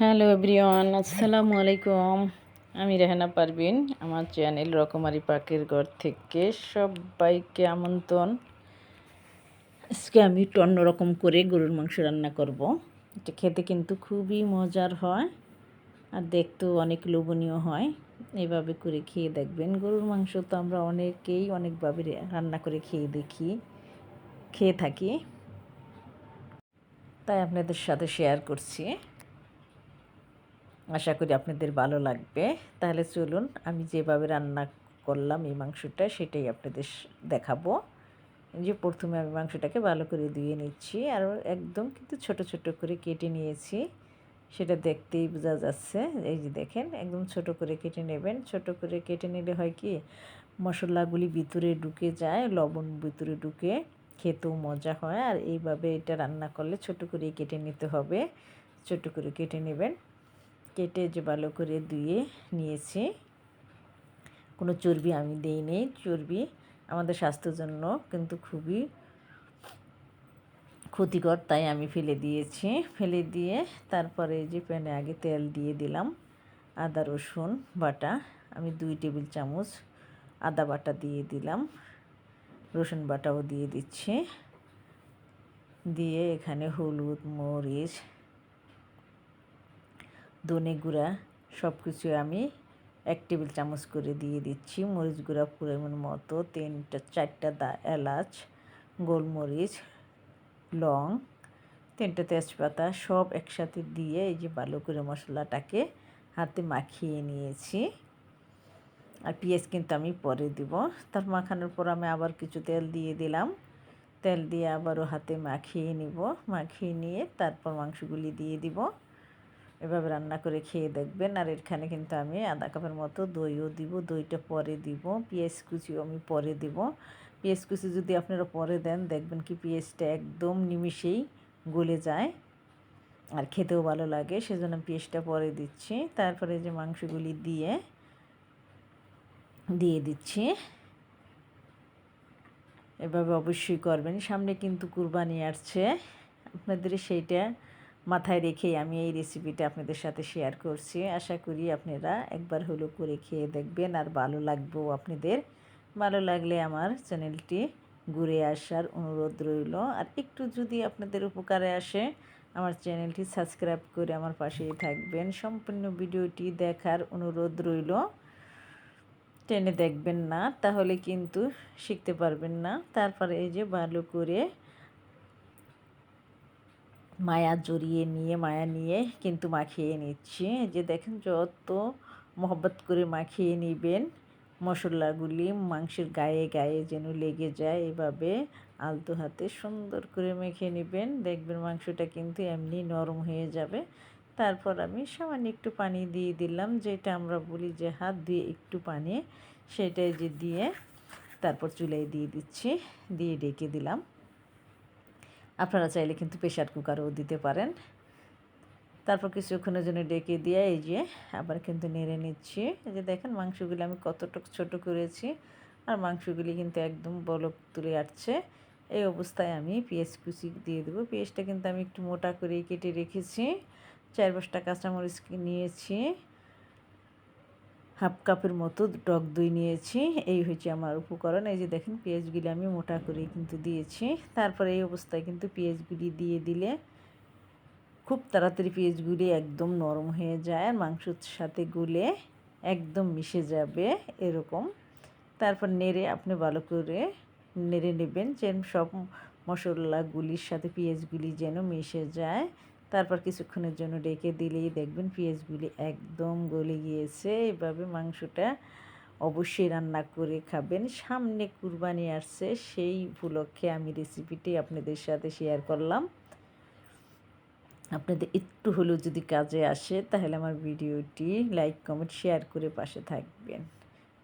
Hello everyone, আসসালামু আলাইকুম। আমি রেহানা পারবিন আমার চ্যানেল রকমারি পাকের ঘর থেকে সবাইকে আমন্ত্রণ। আজকে আমি একটু অন্যরকম করে গরুর মাংস রান্না করব। এটা খেতে কিন্তু খুবই মজার হয় আর দেখতেও অনেক লোভনীয় হয়। এইভাবে করে খেয়ে দেখবেন। গরুর মাংস তো আমরা অনেকেই অনেকভাবে রান্না করে খেয়ে দেখি, খেয়ে থাকি। তাই আপনাদের সাথে শেয়ার করছি। আশা করি আপনাদের ভালো লাগবে। তাহলে চলুন, আমি যেভাবে রান্না করলাম এই মাংসটা, সেটাই আপনাদের দেখাবো। যে প্রথমে আমি মাংসটাকে ভালো করে ধুয়ে নিচ্ছি, আর একদম কিন্তু ছোট ছোট করে কেটে নিয়েছি। সেটা দেখতেই বোঝা যাচ্ছে, এই যে দেখেন, একদম ছোট করে কেটে নেবেন। ছোট করে কেটে নিলে হয় কি, মশলাগুলি ভিতরে ঢুকে যায়, লবণ ভিতরে ঢুকে, খেতেও মজা হয়। আর এইভাবে এটা রান্না করলে ছোট করে কেটে নিতে হবে। ছোট করে কেটে নেবেন। কেটে যে ভালো করে ধুয়ে নিয়েছি। কোনো চর্বি আমি দিই নেই। চর্বি আমাদের স্বাস্থ্যের জন্য কিন্তু খুবই ক্ষতিকর, তাই আমি ফেলে দিয়েছি। ফেলে দিয়ে তারপরে যে প্যানে আগে তেল দিয়ে দিলাম, আদা, রসুন, বাটা। আমি দুই টেবিল চামচ আদা বাটা দিয়ে দিলাম, রসুন বাটাও দিয়ে দিচ্ছি। দিয়ে এখানে হলুদ, মরিচ ধনে গুঁড়া সব কিছু আমি এক টেবিল চামচ করে দিয়ে দিচ্ছি। মরিচ গুঁড়া পরিমাণ মতো, তিনটা, চারটা দা এলাচ, গোলমরিচ, লং, তিনটা তেজপাতা সব একসাথে দিয়ে এই যে ভালো করে মশলাটাকে হাতে মাখিয়ে নিয়েছি। আর পেঁয়াজ কিন্তু আমি পরে দিব। তার মাখানোর পর আমি আবার কিছু তেল দিয়ে দিলাম। তেল দিয়ে আবারও হাতে মাখিয়ে নিব। মাখিয়ে নিয়ে তারপর মাংসগুলি দিয়ে দিব। এভাবে রান্না করে খেয়ে দেখবেন। আর এখানে কিন্তু আমি আধা কাপের মতো দইও দিব, দইটা পরে দিব, পেঁয়াজ কুচিও আমি পরে দিব। পেঁয়াজ কুচি যদি আপনারা পরে দেন, দেখবেন কি পেঁয়াজটা একদম নিমিষেই গলে যায়। আর খেতেও ভালো লাগে, সেজন্য পেঁয়াজটা পরে দিচ্ছি। তারপরে যে মাংসগুলি দিয়ে দিয়ে দিচ্ছি, এভাবে অবশ্যই করবেন। সামনে কিন্তু কুরবানি আসছে। আপনাদের সেইটা মাথায় রেখেই আমি এই রেসিপিটা আপনাদের সাথে শেয়ার করছি। আশা করি আপনারা একবার হলো করে খেয়ে দেখবেন আর ভালো লাগবেও আপনাদের। ভালো লাগলে আমার চ্যানেলটি ঘুরে আসার অনুরোধ রইল। আর একটু যদি আপনাদের উপকারে আসে, আমার চ্যানেলটি সাবস্ক্রাইব করে আমার পাশেই থাকবেন। সম্পূর্ণ ভিডিওটি দেখার অনুরোধ রইল। টেনে দেখবেন না, তাহলে কিন্তু শিখতে পারবেন না। তারপরে এই যে ভালো করে মায়া জড়িয়ে নিয়ে, মায়া নিয়ে কিন্তু মাখিয়ে নিচ্ছি। যে দেখেন যত মহব্বত করে মাখিয়ে নেবেন, মশলাগুলি মাংসের গায়ে গায়ে যেন লেগে যায়, এভাবে আলতো হাতে সুন্দর করে মেখে নেবেন। দেখবেন মাংসটা কিন্তু এমনি নরম হয়ে যাবে। তারপর আমি সামান্য একটু পানি দিয়ে দিলাম, যেটা আমরা বলি যে হাত দিয়ে একটু পানি, সেটাই যে দিয়ে তারপর চুলায় দিয়ে দিচ্ছি, দিয়ে ডেকে দিলাম। আপনারা চাইলে কিন্তু প্রেশার কুকারও দিতে পারেন। তারপর কিছুক্ষণের জন্য ডেকে দিয়ে এই যে আবার কিন্তু নেড়ে নিচ্ছি। এই যে দেখেন মাংসগুলি আমি কতটুক ছোট করেছি আর মাংসগুলি কিন্তু একদম বলক তুলে আসছে। এই অবস্থায় আমি পেঁয়াজ কুচি দিয়ে দেবো। পেঁয়াজটা কিন্তু আমি একটু মোটা করে কেটে রেখেছি। চার পাঁচটা কাঁচামরিচ নিয়েছি। হাফ কাপের মতো টক দই নিয়েছি। এই হচ্ছে আমার উপকরণ। এই যে দেখেন, পেঁয়াজগুলি আমি মোটা করে কিন্তু দিয়েছি। তারপরে এই অবস্থায় কিন্তু পেঁয়াজগুলি দিয়ে দিলে খুব তাড়াতাড়ি পেঁয়াজগুলি একদম নরম হয়ে যায় আর মাংসর সাথে গুলে একদম মিশে যাবে এরকম। তারপর নেড়ে আপনি ভালো করে নেড়ে নেবেন যেন সব মশলাগুলির সাথে পেঁয়াজগুলি যেন মিশে যায়। তারপর কিছুক্ষণের জন্য ডেকে দিলেই দেখবেন পেঁয়াজগুলি একদম গলে গিয়েছে। এভাবে মাংসটা অবশ্যই রান্না করে খাবেন। সামনে কুরবানি আসছে, সেই উপলক্ষে আমি রেসিপিটি আপনাদের সাথে শেয়ার করলাম। আপনাদের একটু হলেও যদি কাজে আসে, তাহলে আমার ভিডিওটি লাইক কমেন্ট শেয়ার করে পাশে থাকবেন।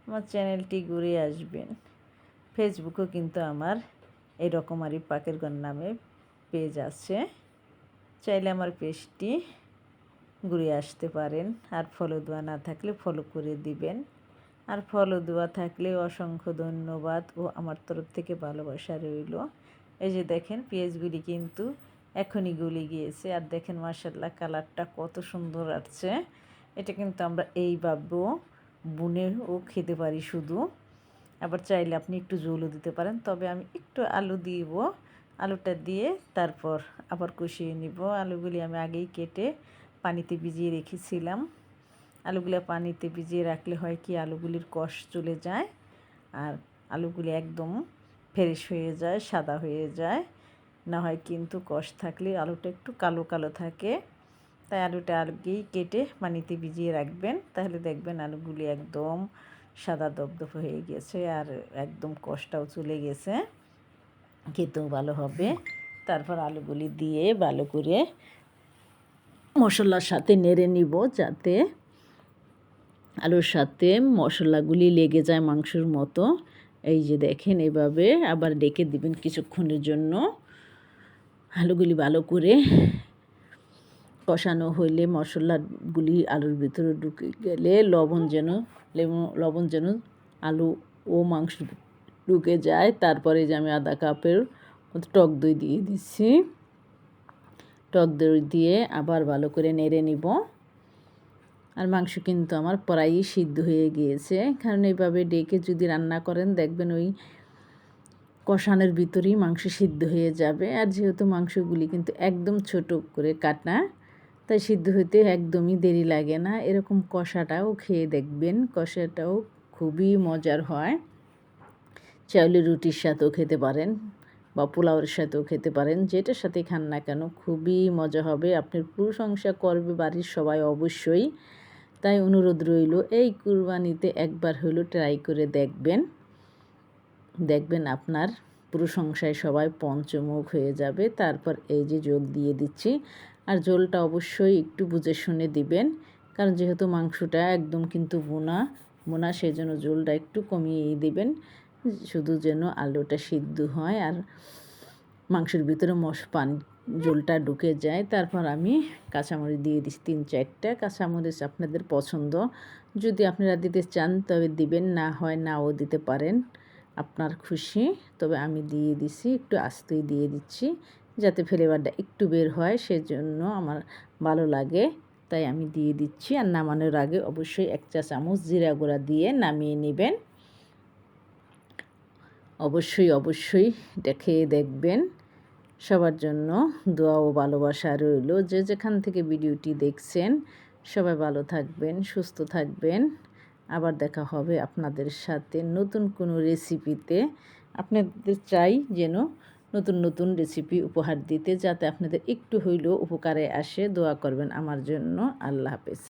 আমার চ্যানেলটি ঘুরে আসবেন। ফেসবুকও কিন্তু আমার এই রকমারি পাকের নামে পেজ আছে। চাইলে আমার পেজটি ঘুরে আসতে পারেন। আর ফলো দেওয়া না থাকলে ফলো করে দিবেন। আর ফলো দেওয়া থাকলে অসংখ্য ধন্যবাদ ও আমার তরফ থেকে ভালোবাসা রইল। এই যে দেখেন, পেঁয়াজগুলি কিন্তু এখনই গলে গিয়েছে। আর দেখেন মার্শাল্লাহ কালারটা কত সুন্দর আসছে। এটা কিন্তু আমরা এইভাবেও বুনেও খেতে পারি শুধু। আবার চাইলে আপনি একটু জলও দিতে পারেন। তবে আমি একটু আলু দিব। আলুটা দিয়ে তারপর আবার কষিয়ে নিব। আলুগুলি আমি আগেই কেটে পানিতে ভিজিয়ে রেখেছিলাম। আলুগুলো পানিতে ভিজিয়ে রাখলে হয় কি, আলুগুলির কষ চলে যায় আর আলুগুলি একদম ফ্রেশ হয়ে যায়, সাদা হয়ে যায়। না হয় কিন্তু কষ থাকলে আলুটা একটু কালো কালো থাকে। তাই আলুটা আগেই কেটে পানিতে ভিজিয়ে রাখবেন। তাহলে দেখবেন আলুগুলি একদম সাদা দপদপ হয়ে গেছে আর একদম কষটাও চলে গেছে। খেতেও ভালো হবে। তারপর আলুগুলি দিয়ে ভালো করে মশলার সাথে নেড়ে নিব যাতে আলুর সাথে মশলাগুলি লেগে যায় মাংসর মতো। এই যে দেখেন এভাবে আবার ডেকে দিবেন কিছুক্ষণের জন্য। আলুগুলি ভালো করে কষানো হইলে মশলাগুলি আলুর ভিতরে ঢুকে গেলে লবণ যেন লেবু, লবণ যেন আলু ও মাংস ঢুকে যায়। তারপরে যে আমি আধা কাপের টক দই দিয়ে দিচ্ছি। টক দই দিয়ে আবার ভালো করে নেড়ে নিব। আর মাংস কিন্তু আমার প্রায়ই সিদ্ধ হয়ে গিয়েছে। কারণ এইভাবে ডেকে যদি রান্না করেন, দেখবেন ওই কষানোর ভিতরেই মাংস সিদ্ধ হয়ে যাবে। আর যেহেতু মাংসগুলি কিন্তু একদম ছোট করে কাটা, তাই সিদ্ধ হইতে একদমই দেরি লাগে না। এরকম কষাটাও খেয়ে দেখবেন, কষাটাও খুবই মজার হয়। চাউলের রুটির সাথেও খেতে পারেন বা পোলাওয়ের সাথেও খেতে পারেন যেটার সাথে খান না কেন খুবই মজা হবে। আপনার প্রশংসা করবে বাড়ির সবাই অবশ্যই। তাই অনুরোধ রইল, এই কুরবানিতে একবার হইল ট্রাই করে দেখবেন। দেখবেন আপনার প্রশংসায় সবাই পঞ্চমুখ হয়ে যাবে। তারপর এই যে যোগ দিয়ে দিচ্ছি, আর জলটা অবশ্যই একটু বুঝে শুনে দিবেন, কারণ যেহেতু মাংসটা একদম কিন্তু বোনা বোনা সেই জন্য জলটা একটু কমিয়ে দিবেন। শুধু যেন আলুটা সিদ্ধ হয় আর মাংসের ভিতরে মশ পানি জলটা ঢুকে যায়। তারপর আমি কাঁচামরিচ দিয়ে দিচ্ছি তিন চারটা। কাঁচামরিচ আপনাদের পছন্দ। যদি আপনারা দিতে চান, তবে দিবেন, না হয় নাও দিতে পারেন। আপনার খুশি। তবে আমি দিয়ে দিছি, একটু আস্তেই দিয়ে দিচ্ছি যাতে ফ্লেভারটা একটু বের হয়, সেজন্য আমার ভালো লাগে। তাই আমি দিয়ে দিচ্ছি। আর নামানোর আগে অবশ্যই এক চা চামচ জিরা গুঁড়া দিয়ে নামিয়ে নেবেন। অবশ্যই অবশ্যই খেয়ে দেখবেন। সবার জন্য দোয়া ও ভালোবাসা রইল। যে যেখান থেকে ভিডিওটি দেখছেন, সবাই ভালো থাকবেন, সুস্থ থাকবেন। আবার দেখা হবে আপনাদের সাথে নতুন কোনো রেসিপিতে। আপনাদের চাই যেন নতুন নতুন রেসিপি উপহার দিতে, যাতে আপনাদের একটু হইলেও উপকারে আসে। দোয়া করবেন আমার জন্য। আল্লাহ হাফেজ।